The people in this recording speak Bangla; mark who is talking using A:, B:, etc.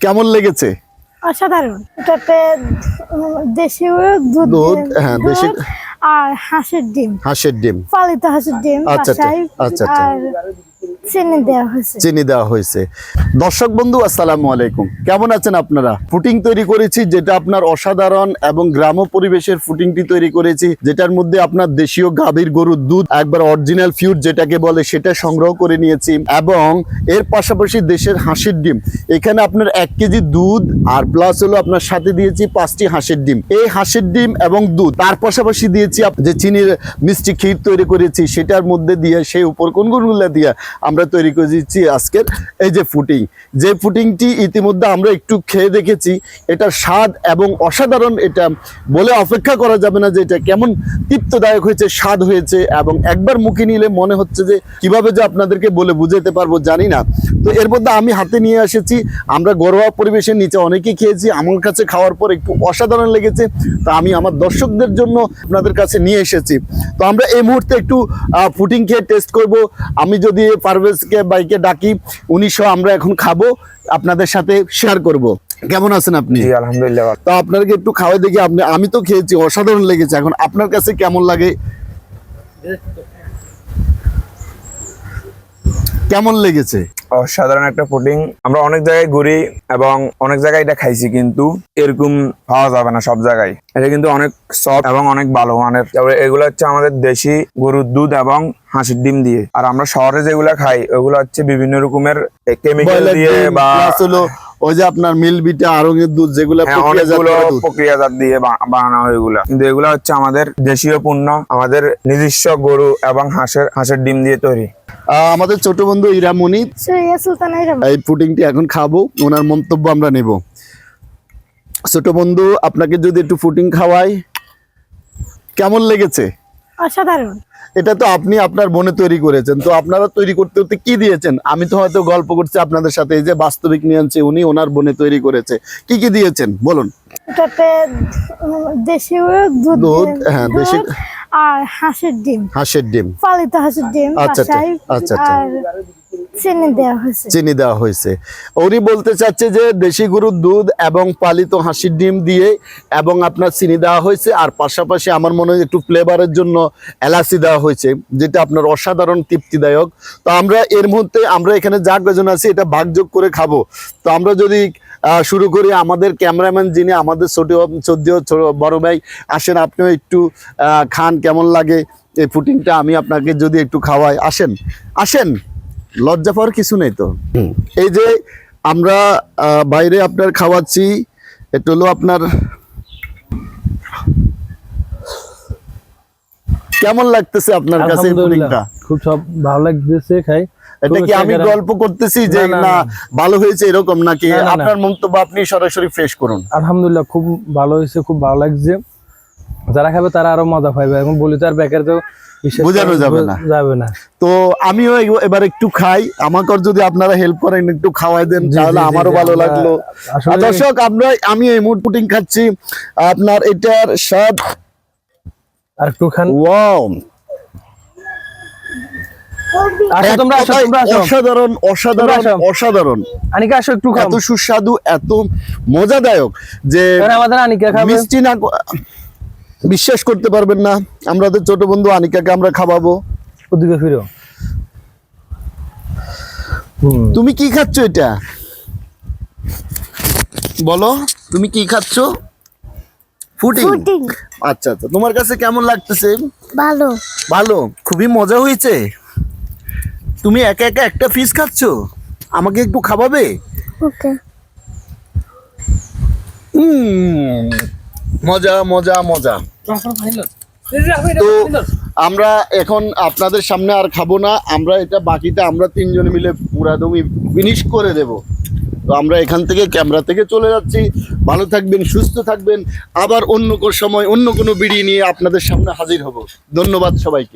A: কেমন লেগেছে?
B: অসাধারণ। এটাতে দেশীয় দুধ
A: দুধ, হ্যাঁ, দেশি-
B: আর হাঁসের ডিম।
A: হাঁসের ডিম।
B: পালিত হাঁসের ডিম
A: আচ্ছা, আচ্ছা, আচ্ছা, আচ্ছা।
B: চিনি দেওয়া হয়েছে।
A: দর্শক বন্ধু, আসসালামু আলাইকুম। কেমন আছেন আপনারা? ফুটিং তৈরি করেছি যেটা আপনার অসাধারণ এবং পরিবেশের ফুটিংটি তৈরি করেছি, যেটার মধ্যে আপনার দেশীয় গাভীর গরুর দুধ, একবার অরিজিনাল ফিউড যেটাকে বলে সেটা সংগ্রহ করে নিয়েছি এবং এর পাশাপাশি দেশের হাঁসের ডিম। এখানে আপনার এক কেজি দুধ আর প্লাস হলো আপনার সাথে দিয়েছি পাঁচটি হাঁসের ডিম। এই হাঁসের ডিম এবং দুধ, তার পাশাপাশি দিয়েছি যে চিনির মিষ্টি ক্ষীর তৈরি করেছি, সেটার মধ্যে দিয়ে, সেই উপকরণগুলো দিয়ে আমরা তৈরি করেছি আজকের এই যে ফুটিং। যে ফুটিংটি ইতিমধ্যে আমরা একটু খেয়ে দেখেছি, এটার স্বাদ এবং অসাধারণ এটা বলে অপেক্ষা করা যাবে না যে এটা কেমন তৃপ্তদায়ক হয়েছে, স্বাদ হয়েছে এবং একবার মুখে নিলে মনে হচ্ছে যে কীভাবে যে আপনাদেরকে বলে বুঝাতে পারব জানি না। তো এর মধ্যে আমি হাতে নিয়ে এসেছি, আমরা ঘরোয়া পরিবেশের নিচে অনেকেই খেয়েছি, আমার কাছে খাওয়ার পর একটু অসাধারণ লেগেছে, তো আমি আমার দর্শকদের জন্য আপনাদের কাছে নিয়ে এসেছি। তো আমরা এই মুহূর্তে একটু ফুটিং খেয়ে টেস্ট করব। আমি যদি পারভেজকে বাইকে ডাকি উনি সহ আমরা এখন খাব আপনাদের সাথে শেয়ার করব। কেমন আছেন আপনি?
C: আলহামদুলিল্লাহ
A: তো আপনাকে একটু খাওয়াই দেখি আপনি আমি তো খেয়েছি অসাধারণ লেগেছে এখন আপনার কাছে কেমন লাগে? কেমন লেগেছে?
C: অসাধারণ একটা পুডিং। আমরা অনেক জায়গায় ঘুরি এবং অনেক জায়গায় এটা খাইছি কিন্তু এরকম পাওয়া যাবে না সব জায়গায়। এটা কিন্তু অনেক সফট এবং অনেক ভালো মানের। তারপরে এগুলো হচ্ছে আমাদের দেশি গরুর দুধ এবং হাঁসের ডিম দিয়ে। আর আমরা শহরে যেগুলো খাই ওগুলো হচ্ছে বিভিন্ন রকমের কেমিক্যাল দিয়ে বা
A: ওই যে আপনার মিল বিটা আরঙের দুধ যেগুলো
C: হ্যাঁ,
A: প্রক্রিয়াজাত
C: দিয়ে বানানো হয় এগুলা। কিন্তু এগুলো হচ্ছে আমাদের দেশীয় পণ্য আমাদের নিজস্ব গরু এবং হাঁসের হাঁসের ডিম দিয়ে তৈরি।
A: আমাদের ছোট বন্ধু ইরামণি এই পুডিংটি এখন খাব ওনার মন্তব্য আমরা নেব। ছোট বন্ধু আপনাকে যদি একটু ফুটিং খাওয়াই কেমন লেগেছে?
B: অসাধারণ।
A: এটা তো আপনি আপনার মনে তৈরি করেছেন তো আপনারা তৈরি করতে করতে কি দিয়েছেন? আমি তো হয়তো গল্প করছি আপনাদের সাথে এই যে বাস্তবিক নিয়ে আনছি উনি ওনার বনে তৈরি করেছে। কি কি দিয়েছেন? বলুন।
B: এটাতে দেশীয় দুধ
A: হ্যাঁ, দেশি-
B: আর হাঁসের ডিম।
A: হাঁসের ডিম।
B: পালিত হাঁসের ডিম
A: আচ্ছা, আচ্ছা, আচ্ছা, আচ্ছা।
B: আর চিনি দেওয়া হয়েছে।
A: চিনি দেওয়া হয়েছে। উনি বলতে চাচ্ছে যে দেশি গরুর দুধ এবং পালিত হাঁসির ডিম দিয়ে এবং আপনার চিনি দেওয়া হয়েছে আর পাশাপাশি আমার মনে হয় একটু ফ্লেভারের জন্য এলাচি দেওয়া হয়েছে যেটা আপনার অসাধারণ তৃপ্তিদায়ক। তো আমরা এর মুহূর্তে আমরা এখানে যা কজন আছি এটা ভাগযোগ করে খাব। তো আমরা যদি শুরু করি। আমাদের ক্যামেরাম্যান যিনি আমাদের ছোট চোদ্দ বড় ভাই আসেন আপনিও একটু খান কেমন লাগে? এই ফুটিংটা আমি আপনাকে যদি একটু খাওয়াই। আসেন আসেন। লজ্জা পাওয়ার কিছু নেই তো। এই যে আমরা বাইরে আপনার খাওয়াচ্ছি। এটা হলো আপনার কেমন লাগতেছে আপনার কাছে
D: খুব সব ভালো লাগতেছে খাই।
A: এটা কি আমি গল্প করতেছি যে
D: না।
A: ভালো হয়েছে এরকম নাকি। আপনার মন্তব্য আপনি সরাসরি ফ্রেশ করুন।
D: আলহামদুলিল্লাহ খুব ভালো হয়েছে খুব ভালো লাগছে। যারা খাবে তারা আরও মজা পাইবে। এখন বলি তো আর বেকার তো
A: বোঝানো যাবে না।
D: যাবে না।
A: তো আমিও এবার একটু খাই। আমাকে যদি আপনারা হেল্প করেন একটু খাওয়াই দেন তাহলে
D: জি, জি,
A: আমারও ভালো লাগল।
D: আসলে-
A: আর দর্শক আমরা আমি এই মুড পুটিং খাচ্ছি। আপনার এটার স্বাদ
D: আর একটু খান।
A: ওয়াও
D: আসো তোমরা আসো
A: এক
D: তোমরা
A: কথায়
D: আসো
A: অসাধারণ অসাধারণ অসাধারণ।
D: আনিকা আসো একটু
A: এত সুস্বাদু এত মজাদায়ক যে
D: আমাদের আনিকা
A: মিষ্টি না বিশ্বাস করতে পারবেন না। আমাদের ছোট বন্ধু আনিকাকে আমরা খাওয়াবো।
D: ওদিকে ফিরো।
A: তুমি কি খাচ্ছ এটা? বলো তুমি কি খাচ্ছ? ফুডিং
B: পুডিং
A: আচ্ছা আচ্ছা। তোমার কাছে কেমন লাগতেছে?
B: ভালো।
A: ভালো খুবই মজা হয়েছে। তুমি একা একা একটা ফিস খাচ্ছ? আমাকে একটু খাওয়াবে?
B: ওকে।
A: উম, মজা মজা মজা। তো আমরা এখন আপনাদের সামনে আর খাব না। আমরা এটা বাকিটা আমরা তিনজনে মিলে পুরাদমই ফিনিশ করে দেব। তো আমরা এখান থেকে ক্যামেরা থেকে চলে যাচ্ছি। ভালো থাকবেন সুস্থ থাকবেন। আবার অন্য কোনো সময় অন্য কোনো বিড়ি নিয়ে আপনাদের সামনে হাজির হব। ধন্যবাদ সবাইকে।